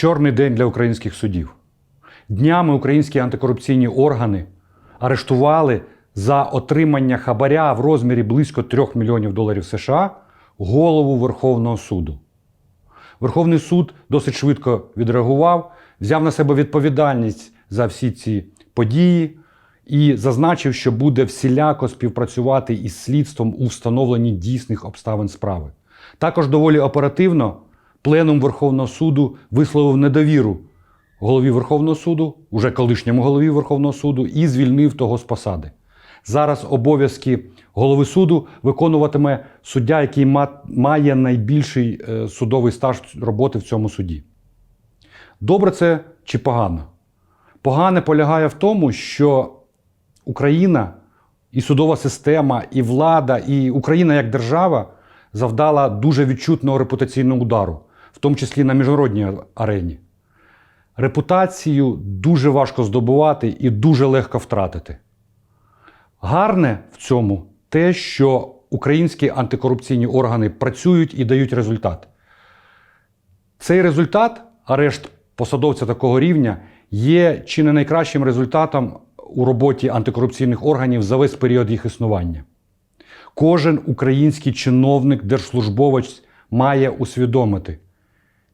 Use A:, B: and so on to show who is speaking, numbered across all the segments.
A: Чорний день для українських судів. Днями українські антикорупційні органи арештували за отримання хабаря в розмірі близько 3 мільйонів доларів США голову Верховного суду. Верховний суд досить швидко відреагував, взяв на себе відповідальність за всі ці події і зазначив, що буде всіляко співпрацювати із слідством у встановленні дійсних обставин справи. Також доволі оперативно пленум Верховного суду висловив недовіру голові Верховного суду, уже колишньому голові Верховного суду, і звільнив того з посади. Зараз обов'язки голови суду виконуватиме суддя, який має найбільший е, судовий стаж роботи в цьому суді. Добре це чи погано? Погане полягає в тому, що Україна і судова система, і влада, і Україна як держава завдала дуже відчутного репутаційного удару, в тому числі на міжнародній арені. Репутацію дуже важко здобувати і дуже легко втратити. Гарне в цьому те, що українські антикорупційні органи працюють і дають результат. Цей результат, арешт посадовця такого рівня, є чи не найкращим результатом у роботі антикорупційних органів за весь період їх існування. Кожен український чиновник, держслужбовець має усвідомити,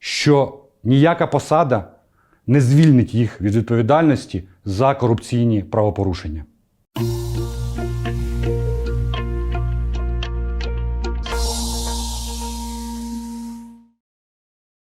A: що ніяка посада не звільнить їх від відповідальності за корупційні правопорушення.